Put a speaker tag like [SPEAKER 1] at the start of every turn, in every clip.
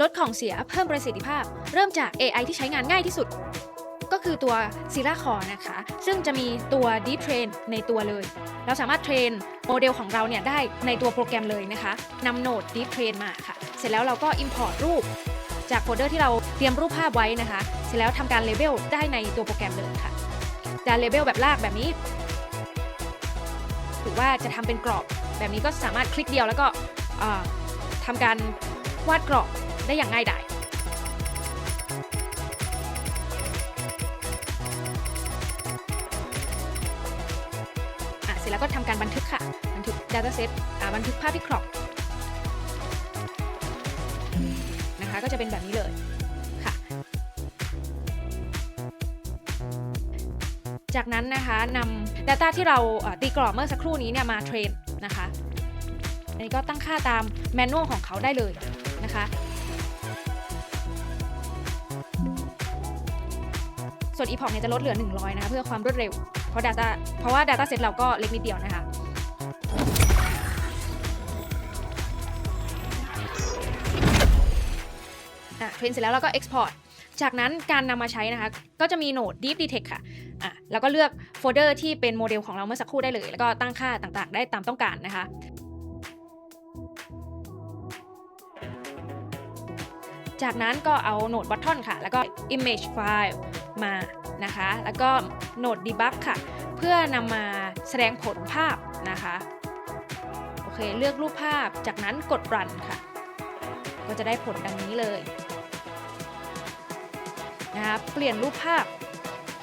[SPEAKER 1] ลดของเสียเพิ่มประสิทธิภาพ เริ่มจาก AI ที่ใช้งานง่ายที่สุด ก็คือตัว s i l a Core นะคะ ซึ่งจะมีตัว Deep Train ในตัวเลย เราสามารถเทรนโมเดลของเราเนี่ยได้ในตัวโปรแกรมเลยนะคะนำโนด Deep Train มาค่ะ เสร็จแล้วเราก็ Import รูป จากโฟลเดอร์ที่เราเตรียมรูปภาพไว้นะคะ เสร็จแล้วทำการเลเบลได้ในตัวโปรแกรมเลยค่ะการเลเบลแบบลากแบบนี้หรือว่าจะทำเป็นกรอบแบบนี้ก็สามารถคลิกเดียวแล้วก็ทำการวาดกรอบ ได้อย่างง่ายดายอะเสร็จแล้วก็ทำการบันทึกค่ะ บันทึก Dataset อ่าบันทึกภาพที่ครอบนะคะก็จะเป็นแบบนี้เลยค่ะ จากนั้นนะคะนำ Data ที่เราตีกรอบเมื่อสักครู่นี้เนี่ยมาเทรนนะคะอันนี้ก็ตั้งค่าตามแมนนวลของเขาได้เลยนะคะ ส่วน epoch เนี่ยจะลดเหลือ 100 นะคะเพื่อความรวดเร็ว เพราะ Data เพราะว่า Data Set เราก็เล็กนิดเดียวนะคะอะเทรนเสร็จแล้วเราก็ export จากนั้นการนำมาใช้นะคะ ก็จะมีโหนด Deep Detect ค่ะอะ แล้วก็เลือกโฟลเดอร์ที่เป็นโมเดลของเราเมื่อสักครู่ได้เลย แล้วก็ตั้งค่าต่างๆ ได้ตามต้องการนะคะ จากนั้นก็เอาโหนด button ค่ะ แล้วก็ image file มานะคะ แล้วก็โหนด debug ค่ะ เพื่อนำมาแสดงผลภาพนะคะโอเคเลือกรูปภาพจากนั้นกด run ค่ะ ก็จะได้ผลดังนี้เลยนะคะเปลี่ยนรูปภาพ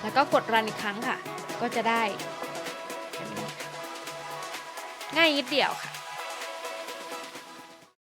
[SPEAKER 1] แล้วก็กด run อีกครั้งค่ะ ก็จะได้ ง่ายนิดเดียวค่ะ